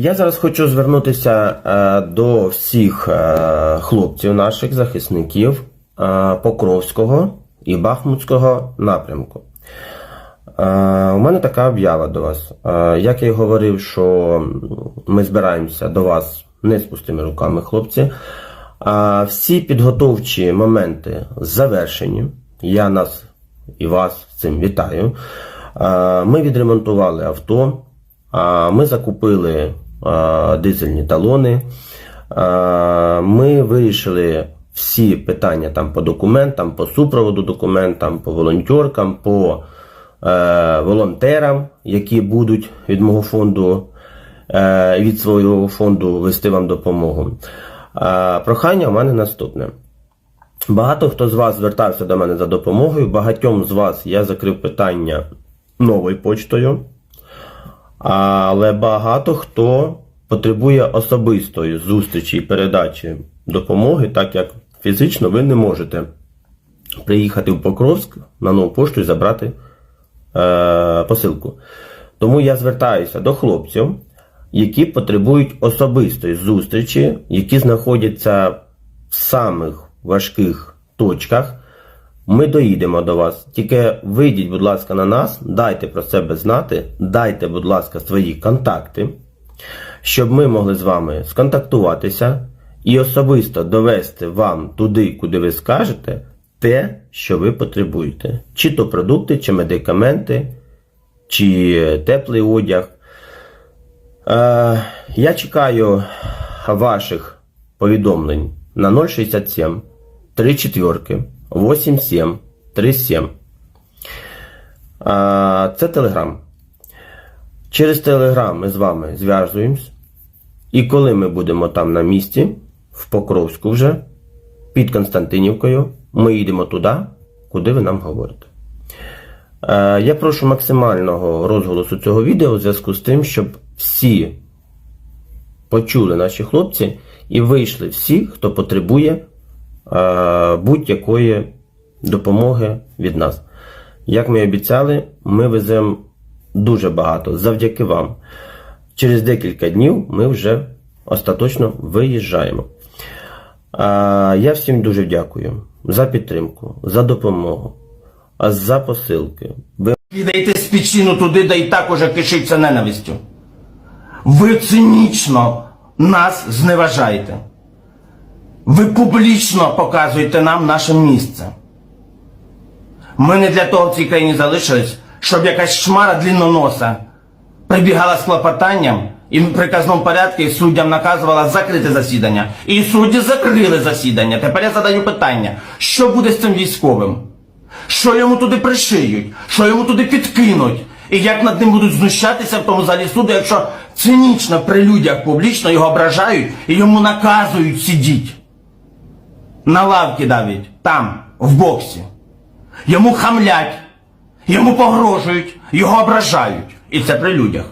Я зараз хочу звернутися е, до всіх е, хлопців наших захисників е, Покровського і Бахмутського напрямку. У мене така об'ява до вас. Як я й говорив, що ми збираємося до вас не з пустими руками, хлопці. Всі підготовчі моменти завершені. Я нас і вас цим вітаю. Ми відремонтували авто, ми закупили дизельні талони. Ми вирішили всі питання там по документам, по супроводу документам, по волонтеркам, по е, волонтерам, які будуть від мого фонду, е, від свого фонду вести вам допомогу. Прохання у мене наступне. Багато хто з вас звертався до мене за допомогою. Багатьом з вас я закрив питання новою почтою. Але багато хто потребує особистої зустрічі і передачі допомоги, так як фізично ви не можете приїхати в Покровськ на нову пошту і забрати е, посилку. Тому я звертаюся до хлопців, які потребують особистої зустрічі, які знаходяться в самих важких точках. Ми доїдемо до вас. Тільки вийдіть, будь ласка, на нас, дайте про себе знати, дайте, будь ласка, свої контакти, щоб ми могли з вами сконтактуватися і особисто довести вам туди, куди ви скажете, те, що ви потребуєте. Чи то продукти, чи медикаменти, чи теплий одяг. Е, я чекаю ваших повідомлень на 067 3 четверки 87 37. А, Це Телеграм. Через Телеграм ми з вами зв'язуємось. І коли ми будемо там на місці, в Покровську вже, під Константинівкою, ми їдемо туди, куди ви нам говорите. Е, Я прошу максимального розголосу цього відео у зв'язку з тим, щоб всі почули наші хлопці і вийшли всі, хто потребує будь-якої допомоги від нас. Як ми обіцяли, ми веземо дуже багато завдяки вам. Через декілька днів ми вже остаточно виїжджаємо. Е, я всім дуже дякую за підтримку, за допомогу, за посилки. Ви Кидайте спічину туди, де і так уже кишиться ненавистю. Ви цинічно нас зневажаєте. Ви публічно показуєте нам наше місце. Ми не для того в цій країні залишились, щоб якась шмара длінноноса прибігала з клопотанням і в приказному порядку суддям наказувала закрити засідання. І судді закрили засідання. Тепер я задаю питання, що буде з цим військовим? Що йому туди пришиють, що йому туди підкинуть, і як над ним будуть знущатися в тому залі суду, якщо цинічно при людях публічно його ображають і йому наказують сидіть. На лавці давить, там, в боксі. Йому хамлять, йому погрожують, його ображають. І це при людях.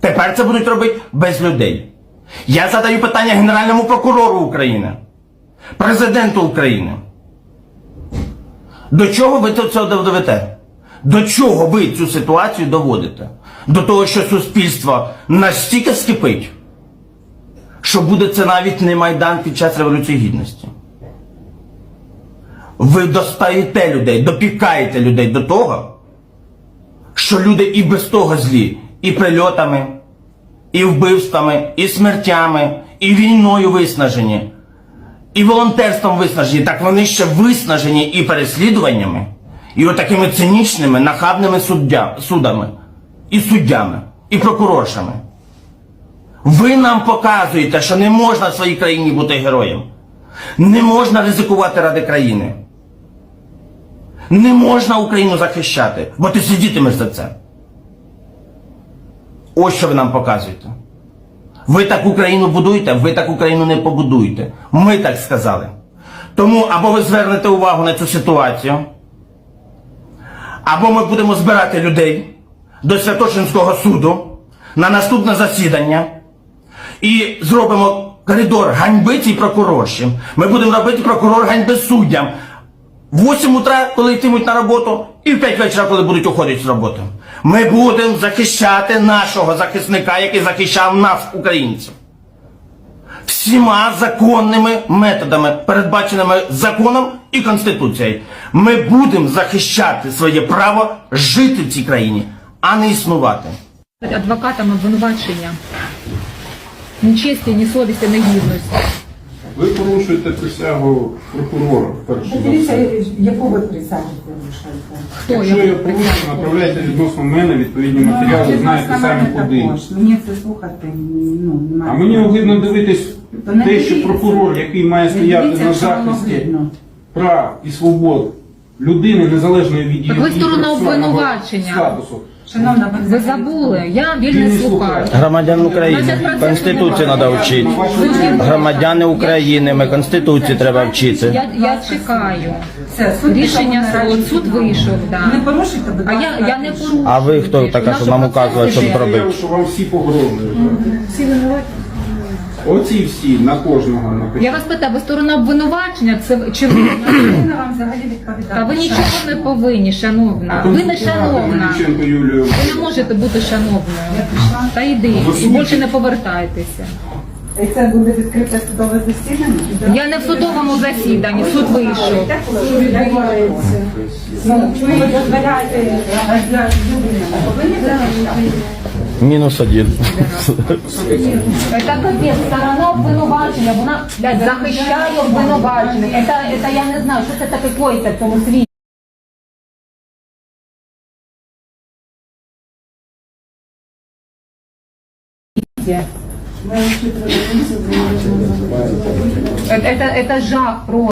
Тепер це будуть робити без людей. Я задаю питання Генеральному прокурору України, президенту України. До чого ви це доведете? До чого ви цю ситуацію доводите? До того, що суспільство настільки скипить, що буде це навіть не Майдан під час Революції Гідності. Ви достаєте людей, допікаєте людей до того, що люди і без того злі, і прильотами, і вбивствами, і смертями, і війною виснажені, і волонтерством виснажені, так вони ще виснажені і переслідуваннями, і отакими цинічними, нахабними суддя, судами, і суддями, і прокуроршами. Ви нам показуєте, що не можна в своїй країні бути героєм. Не можна ризикувати ради країни. Не можна Україну захищати, бо ти сидітимеш за це. Ось що ви нам показуєте. Ви так Україну будуєте, ви так Україну не побудуєте. Ми так сказали. Тому або ви звернете увагу на цю ситуацію, або ми будемо збирати людей до Святошинського суду на наступне засідання і зробимо коридор ганьби цій прокурорші. Ми будемо робити прокурор ганьби суддям. В 8 утра, коли йтимуть на роботу, і в 5 вечора, коли будуть уходити з роботи. Ми будемо захищати нашого захисника, який захищав нас, українців. Всіма законними методами, передбаченими законом і Конституцією. Ми будемо захищати своє право жити в цій країні, а не існувати. адвокатам обвинувачення. Ні честі, ні совісті, ні гідності. Ви порушуєте присягу прокурора в першу за Дивіться, все. яку ви присягу порушуєте? Хто Якщо я порушую, направляйте відносно мене відповідні матеріали, Ну, знаєте самі куди. також. Мені це слухати, ну, немає. А мені огидно дивитись То не те, що дивіться. прокурор, який має Не стояти дивіться, на що захисті прав і свобод людини, незалежної від її Так ви сторона процесуального обвинувачення. статусу. Шановна, Ви забули, я вільний слухаю. Громадян України. Конституцію треба вчити. Громадяни України, ми Конституцію треба вчити. Я, я чекаю. Це суд Рішення суд, суд вийшов, вийшов, Не порушуйте, будь А ласка. я, я не порушую. А ви хто така, що нам указує, що Наші робити? Заяву, що вам всі погрожують. Всі винуваті. Оці всі, на кожного написано. Я вас питаю, ви сторона обвинувачення, це чи ви? Повинна вам взагалі відповідати. Та ви нічого не повинні, шановна. Ви не шановна. Дівченко Юлію. Ви не можете бути шановною. Та йди і більше не повертайтеся. І це буде відкрите судове засідання? Я не в судовому засіданні, суд вийшов. Ну, ви дозволяєте для людини? Повинні? Мінус один. Это капец, сторона обвинувачення, вона блядь, захищає обвинувачення. Это, это я не знаю, що це таке коїться в цьому світі. Это, это, это жах просто.